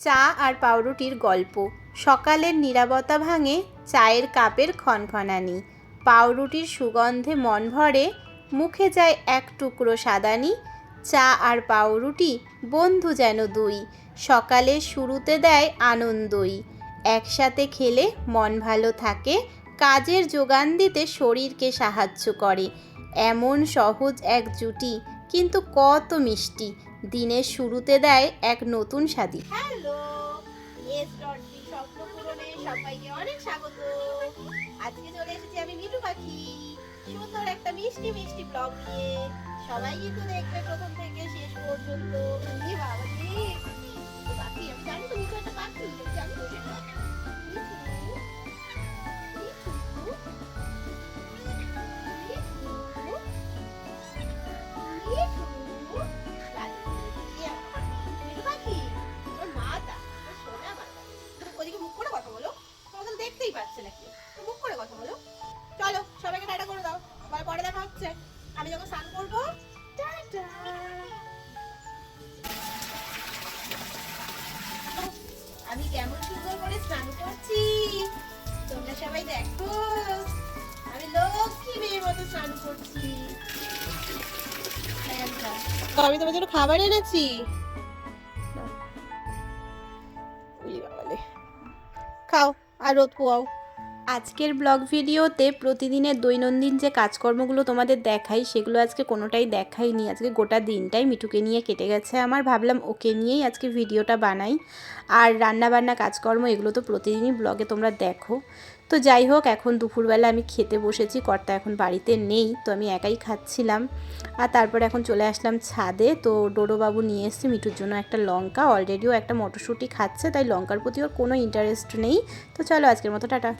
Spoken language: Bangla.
চা আর পাউরুটির গল্প। সকালের নীরবতা ভাঙে চায়ের কাপের খনখনানি। পাউরুটির সুগন্ধে মন ভরে মুখে যায় এক টুকরো সাদানি। চা আর পাউরুটি বন্ধু যেন দুই। সকালে শুরুতে দেয় আনন্দই। একসাথে খেলে মন ভালো থাকে, কাজের যোগান দিতে শরীরকে সাহায্য করে। এমন সহজ এক জুটি কিন্তু কত মিষ্টি। দিনের শুরুতে দেয় এক নতুন স্বাদী একটা মিষ্টি মিষ্টি ব্লগ নিয়ে। সবাই কিন্তু দেখবে প্রথম থেকে শেষ পর্যন্ত। পাচ্ছে না কেউ তো মুখ করে কথা বলো। চলো, সবাইকে টাটা করে দাও। আবার পরে দেখা হচ্ছে। আমি যখন স্নান করব আমি কেমন সুন্দর করে স্নান করছি? তোমরা সবাই দেখো। আমি লক্ষ্মী মেয়ের মতো স্নান করছি। আমি তোমার জন্য খাবার এনেছি। খাও, আর রোদ পোয়াও। আজকের ব্লগ ভিডিওতে প্রতিদিনের দৈনন্দিন যে কাজকর্মগুলো তোমাদের দেখাই, সেগুলো আজকে কোনোটাই দেখাইনি। আজকে গোটা দিনটাই মিঠুকে নিয়ে কেটে গেছে আমার। ভাবলাম ওকে নিয়েই আজকে ভিডিওটা বানাই। আর রান্না বান্না কাজকর্ম, এগুলো তো প্রতিদিনই ব্লগে তোমরা দেখো। তো যাই হোক, এখন দুপুরবেলা আমি খেতে বসেছি, কর্তা এখন বাড়িতে নেই, তো আমি একাই খাচ্ছিলাম। আর তারপরে এখন চলে আসলাম ছাদে, তো ডোডোবাবু নিয়ে এসছে মিঠুর জন্য একটা লঙ্কা। অলরেডিও একটা মটরশুঁটি খাচ্ছে, তাই লঙ্কার প্রতি ওর কোনো ইন্টারেস্ট নেই। তো চলো আজকের মতো, টাটা।